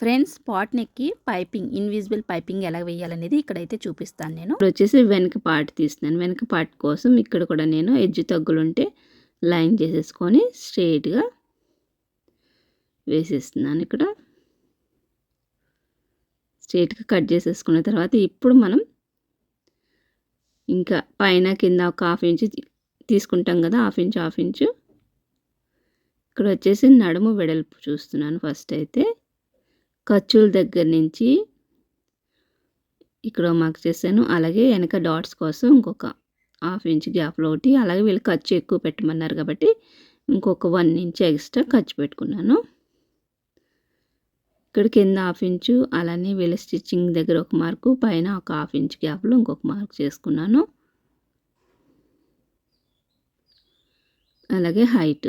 Friends pot నెక్కి piping invisible piping ఎలా వేయాలనేది ఇక్కడైతే చూపిస్తాను నేను. ఇప్పుడు వచ్చేసి వెనక పార్ట్ తీస్తున్నాను. వెనక పార్ట్ కోసం ఇక్కడ కూడా నేను ఎడ్జ్ తగ్గులుంటే లైన్ చేసేసుకొని స్ట్రెయిట్గా వేసేస్తున్నాను ఇక్కడ. స్ట్రెయిట్గా కట్ చేసేసుకున్న తర్వాత ఇప్పుడు మనం ఇంకా పైన కింద ఒక హాఫ్ ఇంచ్ తీసుకుంటాం కదా హాఫ్ ఇంచ్ హాఫ్ ఇంచు. ఇక్కడ వచ్చేసి నడుము వెడల్పు చూస్తున్నాను ఫస్ట్ అయితే. ఖర్చుల దగ్గర నుంచి ఇక్కడ మార్క్ చేశాను. అలాగే వెనక డాట్స్ కోసం ఇంకొక హాఫ్ ఇంచ్ గ్యాప్లో ఒకటి అలాగే వీళ్ళు ఖర్చు ఎక్కువ పెట్టమన్నారు కాబట్టి ఇంకొక వన్ ఇంచ్ ఎక్స్ట్రా ఖర్చు పెట్టుకున్నాను. ఇక్కడ కింద హాఫ్ ఇంచు అలానే వీళ్ళ స్టిచ్చింగ్ దగ్గర ఒక మార్కు పైన ఒక హాఫ్ ఇంచ్ గ్యాప్లో ఇంకొక మార్క్ చేసుకున్నాను. అలాగే హైట్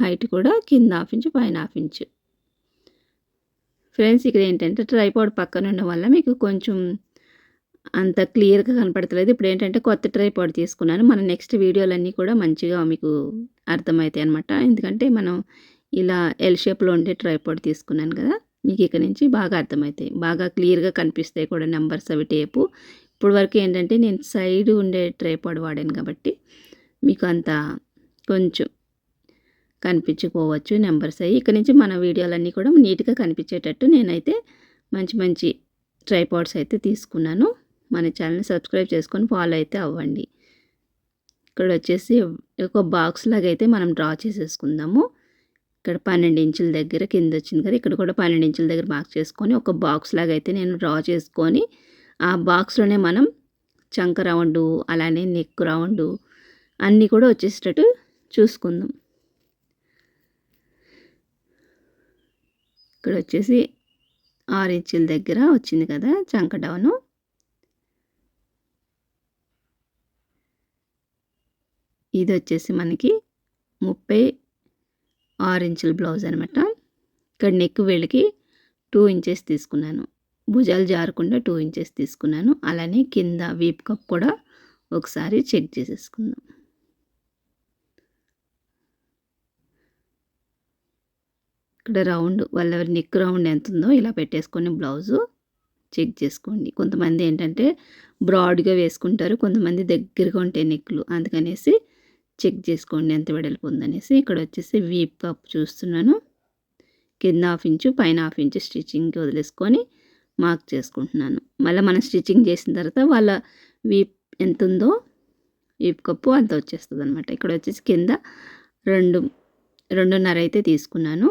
హైట్ కూడా కింద హాఫ్ ఇంచు పైన హాఫ్ ఇంచు. ఫ్రెండ్స్ ఇక్కడ ఏంటంటే ట్రైపాడ్ పక్కన ఉండడం వల్ల మీకు కొంచెం అంత క్లియర్గా కనపడతలేదు. ఇప్పుడు ఏంటంటే కొత్త ట్రైపాడ్ తీసుకున్నాను. మన నెక్స్ట్ వీడియోలన్నీ కూడా మంచిగా మీకు అర్థమవుతాయి అనమాట ఎందుకంటే మనం ఇలా ఎల్ షేప్లో ఉండే ట్రైపాడ్ తీసుకున్నాను కదా మీకు ఇక్కడ నుంచి బాగా అర్థమవుతాయి బాగా క్లియర్గా కనిపిస్తాయి కూడా నెంబర్స్ అవి టేపు. ఇప్పుడు వరకు ఏంటంటే నేను సైడ్ ఉండే ట్రైపాడ్ వాడాను కాబట్టి మీకు అంత కొంచెం కనిపించుకోవచ్చు నెంబర్స్ అవి ఇక్కడ నుంచి మన వీడియోలన్నీ కూడా నీట్గా కనిపించేటట్టు నేనైతే మంచి మంచి ట్రైపాడ్స్ అయితే తీసుకున్నాను. మన ఛానల్ని సబ్స్క్రైబ్ చేసుకొని ఫాలో అయితే అవ్వండి. ఇక్కడ వచ్చేసి ఒక బాక్స్ లాగా అయితే మనం డ్రా చేసేసుకుందాము. ఇక్కడ పన్నెండు ఇంచుల దగ్గర కింద వచ్చింది కదా ఇక్కడ కూడా పన్నెండు ఇంచుల దగ్గర మార్క్ చేసుకొని ఒక బాక్స్ లాగా అయితే నేను డ్రా చేసుకొని ఆ బాక్స్లోనే మనం చంక రౌండు అలానే నెక్ రౌండు అన్నీ కూడా వచ్చేసేటట్టు చూసుకుందాం. ఇక్కడ వచ్చేసి ఆరు ఇంచుల దగ్గర వచ్చింది కదా చంక డౌను. ఇది వచ్చేసి మనకి ముప్పై ఆరు ఇంచుల బ్లౌజ్ అనమాట ఇక్కడ నెక్ వెళ్ళకి టూ ఇంచెస్ తీసుకున్నాను. భుజాలు జారకుండా టూ ఇంచెస్ తీసుకున్నాను. అలానే కింద వీప్ కప్ కూడా ఒకసారి చెక్ చేసేసుకుందాం. ఇక్కడ రౌండ్ వాళ్ళ నెక్ రౌండ్ ఎంత ఉందో ఇలా పెట్టేసుకొని బ్లౌజు చెక్ చేసుకోండి. కొంతమంది ఏంటంటే బ్రాడ్గా వేసుకుంటారు కొంతమంది దగ్గరగా ఉంటాయి నెక్లు అందుకనేసి చెక్ చేసుకోండి ఎంత వెడల్పు ఉందనేసి. ఇక్కడ వచ్చేసి వీప్ కప్ చూస్తున్నాను. కింద హాఫ్ ఇంచు పైన హాఫ్ ఇంచు స్టిచ్చింగ్కి వదిలేసుకొని మార్క్ చేసుకుంటున్నాను. మళ్ళీ మనం స్టిచ్చింగ్ చేసిన తర్వాత వాళ్ళ వీప్ ఎంత ఉందో వీప్ కప్పు అంత వచ్చేస్తుంది అనమాట ఇక్కడ వచ్చేసి కింద రెండు రెండున్నర అయితే తీసుకున్నాను.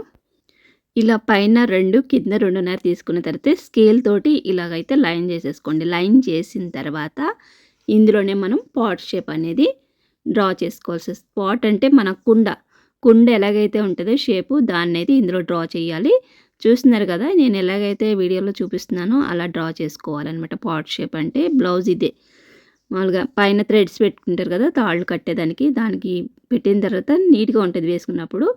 ఇలా పైన రెండు కింద రెండున్నర తీసుకున్న తర్వాత స్కేల్ తోటి ఇలాగైతే లైన్ చేసేసుకోండి. లైన్ చేసిన తర్వాత ఇందులోనే మనం పాట్ షేప్ అనేది డ్రా చేసుకోవాల్సి పాట్ అంటే మన కుండ. కుండ ఎలాగైతే ఉంటుందో షేపు దాన్ని అయితే ఇందులో డ్రా చేయాలి. చూస్తున్నారు కదా నేను ఎలాగైతే వీడియోలో చూపిస్తున్నానో అలా డ్రా చేసుకోవాలన్నమాట. పాట్ షేప్ అంటే బ్లౌజ్ ఇదే. మామూలుగా పైన థ్రెడ్స్ పెట్టుకుంటారు కదా తాళ్ళు కట్టేదానికి దానికి పెట్టిన తర్వాత నీట్గా ఉంటుంది వేసుకున్నప్పుడు.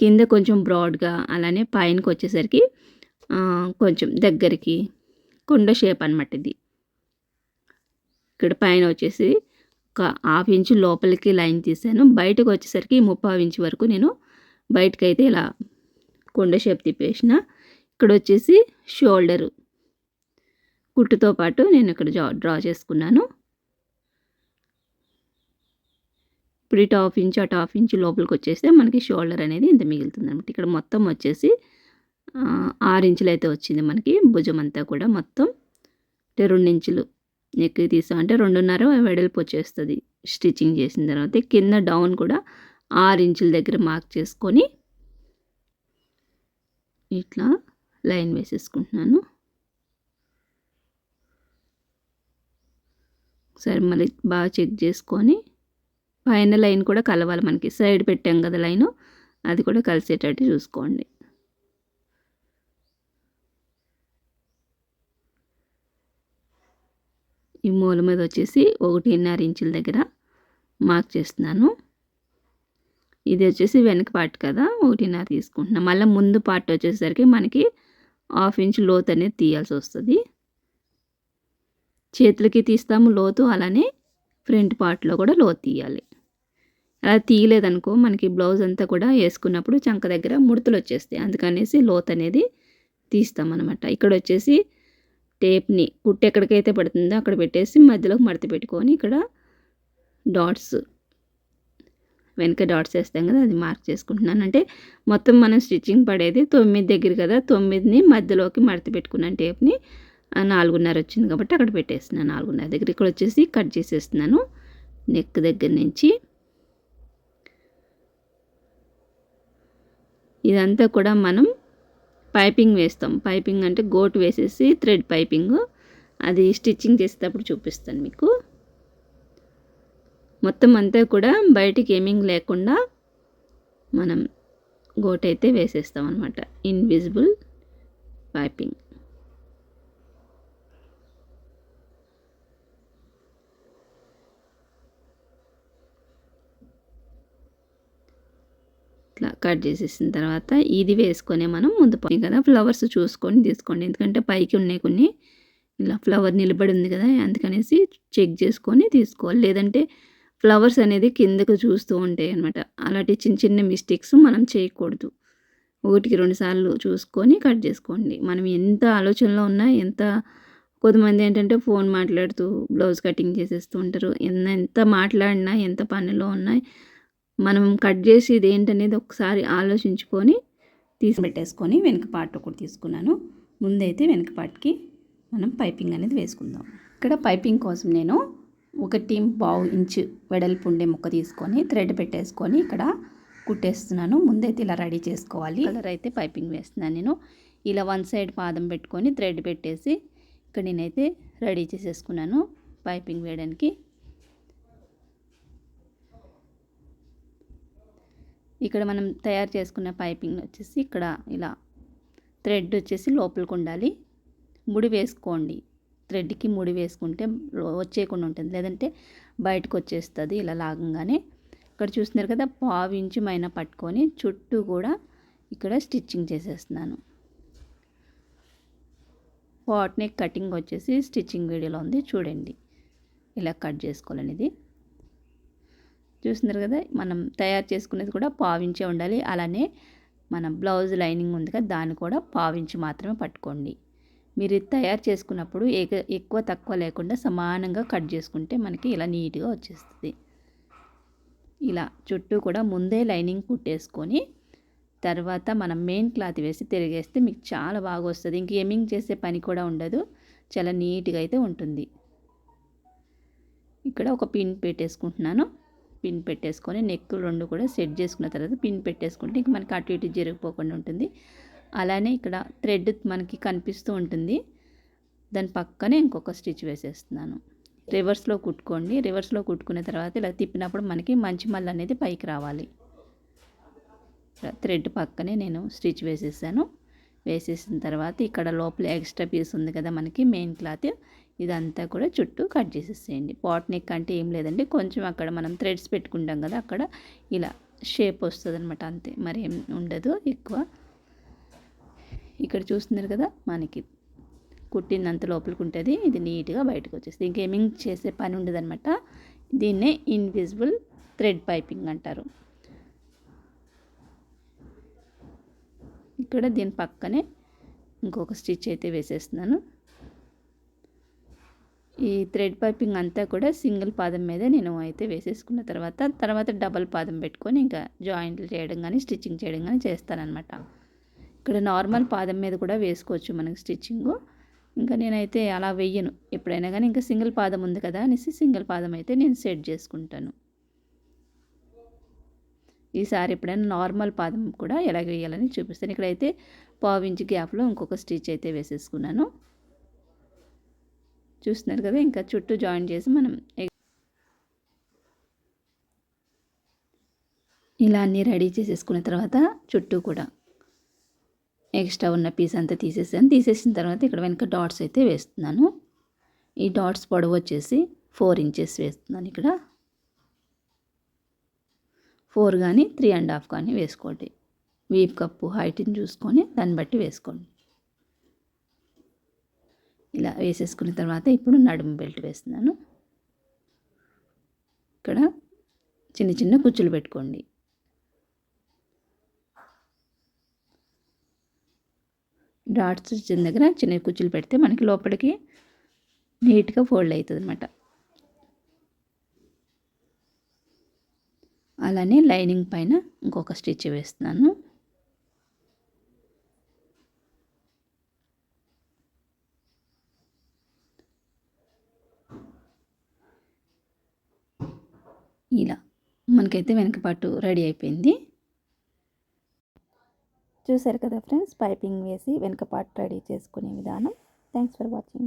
కింద కొంచెం బ్రాడ్గా అలానే పైనకి వచ్చేసరికి కొంచెం దగ్గరికి కుండ షేప్ అనమాట ఇది. ఇక్కడ పైన వచ్చేసి ఒక హాఫ్ ఇంచు లోపలికి లైన్ తీసాను. బయటకు వచ్చేసరికి ముప్పావు ఇంచు వరకు నేను బయటకైతే ఇలా కొండ షేప్ తిప్పేసిన. ఇక్కడ వచ్చేసి షోల్డరు కుట్టుతో పాటు నేను ఇక్కడ డ్రా చేసుకున్నాను. ఇప్పుడు ఇటు హాఫ్ ఇంచు అటు హాఫ్ ఇంచు లోపలికి వచ్చేస్తే మనకి షోల్డర్ అనేది ఇంత మిగులుతుంది అనమాట ఇక్కడ మొత్తం వచ్చేసి ఆరు ఇంచులు అయితే వచ్చింది మనకి. భుజం అంతా కూడా మొత్తం అంటే రెండు ఇంచులు నెక్ తీసాం అంటే రెండున్నర వెడల్పు వచ్చేస్తుంది స్టిచ్చింగ్ చేసిన తర్వాత. కింద డౌన్ కూడా ఆరు ఇంచుల దగ్గర మార్క్ చేసుకొని ఇట్లా లైన్ వేసేసుకుంటున్నాను. ఒకసారి మళ్ళీ బాగా చెక్ చేసుకొని పైన లైన్ కూడా కలవాలి మనకి. సైడ్ పెట్టాం కదా లైను. అది కూడా కలిసేటట్టు చూసుకోండి. ఈ మూల మీద వచ్చేసి ఒకటిన్నర ఇంచుల దగ్గర మార్క్ చేస్తున్నాను. ఇది వచ్చేసి వెనక పార్ట్ కదా ఒకటిన్నర తీసుకుంటున్నాను మళ్ళీ ముందు పార్ట్ వచ్చేసరికి మనకి హాఫ్ ఇంచ్ లోతు అనేది తీయాల్సి వస్తుంది. చేతులకి తీస్తాము లోతు అలానే ఫ్రంట్ పార్ట్లో కూడా లోతు తీయాలి. అలా తీయలేదనుకో మనకి బ్లౌజ్ అంతా కూడా వేసుకున్నప్పుడు చంక దగ్గర ముడతలు వచ్చేస్తాయి. అందుకనేసి లోత్ అనేది తీస్తామన్నమాట. ఇక్కడ వచ్చేసి టేప్ని కుట్టు ఎక్కడికైతే పడుతుందో అక్కడ పెట్టేసి మధ్యలోకి మడత పెట్టుకొని ఇక్కడ డాట్స్ వెనక డాట్స్ వేస్తాం కదా అది మార్క్ చేసుకుంటున్నాను. అంటే మొత్తం మనం స్టిచ్చింగ్ పడేది తొమ్మిది దగ్గర కదా తొమ్మిదిని మధ్యలోకి మడత పెట్టుకున్నాను టేప్ని. నాలుగున్నర వచ్చింది కాబట్టి అక్కడ పెట్టేస్తున్నాను నాలుగున్నర దగ్గర. ఇక్కడ వచ్చేసి కట్ చేసేస్తున్నాను నెక్ దగ్గర నుంచి. ఇదంతా కూడా మనం పైపింగ్ వేస్తాం. పైపింగ్ అంటే గోటు వేసేసి థ్రెడ్ పైపింగ్. అది స్టిచ్చింగ్ చేసేటప్పుడు చూపిస్తాను మీకు. మొత్తం అంతా కూడా బయటికి ఏమింగ్ లేకుండా మనం గోట్ అయితే వేసేస్తాం అనమాట ఇన్విజిబుల్ పైపింగ్. ఇట్లా కట్ చేసేసిన తర్వాత ఇది వేసుకొని మనం ముందు కదా ఫ్లవర్స్ చూసుకొని తీసుకోండి. ఎందుకంటే పైకి ఉన్నాయి కొన్ని ఇలా ఫ్లవర్ నిలబడి ఉంది కదా అందుకనేసి చెక్ చేసుకొని తీసుకోవాలి. లేదంటే ఫ్లవర్స్ అనేది కిందకు చూస్తూ ఉంటాయి అనమాట అలాంటి చిన్న చిన్న మిస్టేక్స్ మనం చేయకూడదు. ఒకటికి రెండు సార్లు చూసుకొని కట్ చేసుకోండి. మనం ఎంత ఆలోచనలో ఉన్నా ఎంత కొంతమంది ఏంటంటే ఫోన్ మాట్లాడుతూ బ్లౌజ్ కటింగ్ చేసేస్తూ ఉంటారు. ఎంత ఎంత మాట్లాడినా ఎంత పనిలో ఉన్నాయి మనం కట్ చేసేది ఏంటనేది ఒకసారి ఆలోచించుకొని తీసి పెట్టేసుకొని వెనుక పార్ట్ ఒకటి తీసుకున్నాను. ముందైతే వెనుక పార్ట్కి మనం పైపింగ్ అనేది వేసుకుందాం. ఇక్కడ పైపింగ్ కోసం నేను ఒకటి పావు ఇంచు వెడల్పు ఉండే ముక్క తీసుకొని థ్రెడ్ పెట్టేసుకొని ఇక్కడ కుట్టేస్తున్నాను. ముందైతే ఇలా రెడీ చేసుకోవాలి. కలర్ అయితే పైపింగ్ వేస్తున్నాను నేను. ఇలా వన్ సైడ్ పాదం పెట్టుకొని థ్రెడ్ పెట్టేసి ఇక్కడ నేనైతే రెడీ చేసేసుకున్నాను పైపింగ్ వేయడానికి. ఇక్కడ మనం తయారు చేసుకున్న పైపింగ్ వచ్చేసి ఇక్కడ ఇలా థ్రెడ్ వచ్చేసి లోపలికి ఉండాలి. ముడి వేసుకోండి. థ్రెడ్కి ముడి వేసుకుంటే వచ్చేయకుండా ఉంటుంది. లేదంటే బయటకు వచ్చేస్తుంది ఇలా లాగంగానే. ఇక్కడ చూస్తున్నారు కదా పావు ఇంచు మైన పట్టుకొని చుట్టూ కూడా ఇక్కడ స్టిచ్చింగ్ చేసేస్తున్నాను. పాట్ నెక్ కటింగ్ వచ్చేసి స్టిచ్చింగ్ వీడియోలో ఉంది. చూడండి. ఇలా కట్ చేసుకోవాలనేది. చూస్తున్నారు కదా మనం తయారు చేసుకునేది కూడా పావించే ఉండాలి. అలానే మన బ్లౌజ్ లైనింగ్ ఉంది కదా దాన్ని కూడా పావించి మాత్రమే పట్టుకోండి. మీరు తయారు చేసుకున్నప్పుడు ఎక్కువ తక్కువ లేకుండా సమానంగా కట్ చేసుకుంటే మనకి ఇలా నీట్గా వచ్చేస్తుంది. ఇలా చుట్టూ కూడా ముందే లైనింగ్ కుట్టేసుకొని తర్వాత మనం మెయిన్ క్లాత్ వేసి తిరిగేస్తే మీకు చాలా బాగా వస్తుంది. ఇంక ఎమింగ్ చేసే పని కూడా ఉండదు. చాలా నీట్గా అయితే ఉంటుంది. ఇక్కడ ఒక పిన్ పెట్టేసుకుంటున్నాను. పిన్ పెట్టేసుకొని నెక్ రెండు కూడా సెట్ చేసుకున్న తర్వాత పిన్ పెట్టేసుకుంటే ఇంక మనకి అటు ఇటు జరిగిపోకుండా ఉంటుంది. అలానే ఇక్కడ థ్రెడ్ మనకి కనిపిస్తూ ఉంటుంది. దాని పక్కనే ఇంకొక స్టిచ్ వేసేస్తున్నాను. రివర్స్లో కుట్టుకోండి. రివర్స్లో కుట్టుకున్న తర్వాత ఇలా తిప్పినప్పుడు మనకి మంచి మళ్ళీ అనేది పైకి రావాలి. థ్రెడ్ పక్కనే నేను స్టిచ్ వేసేసాను. వేసేసిన తర్వాత ఇక్కడ లోపల ఎక్స్ట్రా పీస్ ఉంది కదా మనకి మెయిన్ క్లాత్. ఇదంతా కూడా చుట్టూ కట్ చేసేసేయండి. పాట్ నెక్ అంటే ఏం లేదండి. కొంచెం అక్కడ మనం థ్రెడ్స్ పెట్టుకుంటాం కదా అక్కడ ఇలా షేప్ వస్తుంది అనమాట అంతే. మరి ఏం ఉండదు ఎక్కువ. ఇక్కడ చూస్తున్నారు కదా మనకి కుట్టినంత లోపలికి ఉంటుంది. ఇది నీట్గా బయటకు వచ్చేస్తుంది. ఇంకేమింగ్ చేసే పని ఉండదు అనమాట దీన్నే ఇన్విజిబుల్ థ్రెడ్ పైపింగ్ అంటారు. ఇక్కడ దీని పక్కనే ఇంకొక స్టిచ్ అయితే వేసేస్తున్నాను. ఈ థ్రెడ్ పైపింగ్ అంతా కూడా సింగిల్ పాదం మీద నేను అయితే వేసేసుకున్న తర్వాత తర్వాత డబల్ పాదం పెట్టుకొని ఇంకా జాయింట్లు చేయడం కానీ స్టిచ్చింగ్ చేయడం కానీ చేస్తానన్నమాట. ఇక్కడ నార్మల్ పాదం మీద కూడా వేసుకోవచ్చు మనకి స్టిచ్చింగు. ఇంకా నేనైతే అలా వెయ్యను. ఎప్పుడైనా కానీ ఇంకా సింగిల్ పాదం ఉంది కదా అనేసి సింగిల్ పాదం అయితే నేను సెట్ చేసుకుంటాను. ఈసారి ఎప్పుడైనా నార్మల్ పాదం కూడా ఎలా వేయాలని చూపిస్తాను. ఇక్కడైతే పావించి గ్యాప్లో ఇంకొక స్టిచ్ అయితే వేసేసుకున్నాను. చూస్తున్నారు కదా ఇంకా చుట్టూ జాయిన్ చేసి మనం ఇలా అన్నీ రెడీ చేసేసుకున్న తర్వాత చుట్టూ కూడా ఎక్స్ట్రా ఉన్న పీస్ అంతా తీసేసాను. తీసేసిన తర్వాత ఇక్కడ వెనక డాట్స్ అయితే వేస్తున్నాను. ఈ డాట్స్ పొడవు వచ్చేసి ఫోర్ ఇంచెస్ వేస్తున్నాను ఇక్కడ. ఫోర్ కానీ త్రీ అండ్ హాఫ్ కానీ వేసుకోండి. వీప్ కప్పు హైట్ని చూసుకొని దాన్ని బట్టి వేసుకోండి. ఇలా వేసేసుకున్న తర్వాత ఇప్పుడు నడుము బెల్ట్ వేస్తున్నాను. ఇక్కడ చిన్న చిన్న కుచ్చులు పెట్టుకోండి. డాట్స్ వచ్చిన దగ్గర చిన్న కుచ్చులు పెడితే మనకి లోపలికి నీట్గా ఫోల్డ్ అవుతుంది అనమాట అలానే లైనింగ్ పైన ఇంకొక స్టిచ్ వేస్తున్నాను. ఇలా మనకైతే వెనక పాటు రెడీ అయిపోయింది. చూసారు కదా ఫ్రెండ్స్ పైపింగ్ వేసి వెనక పార్ట్ రెడీ చేసుకునే విధానం. Thanks for watching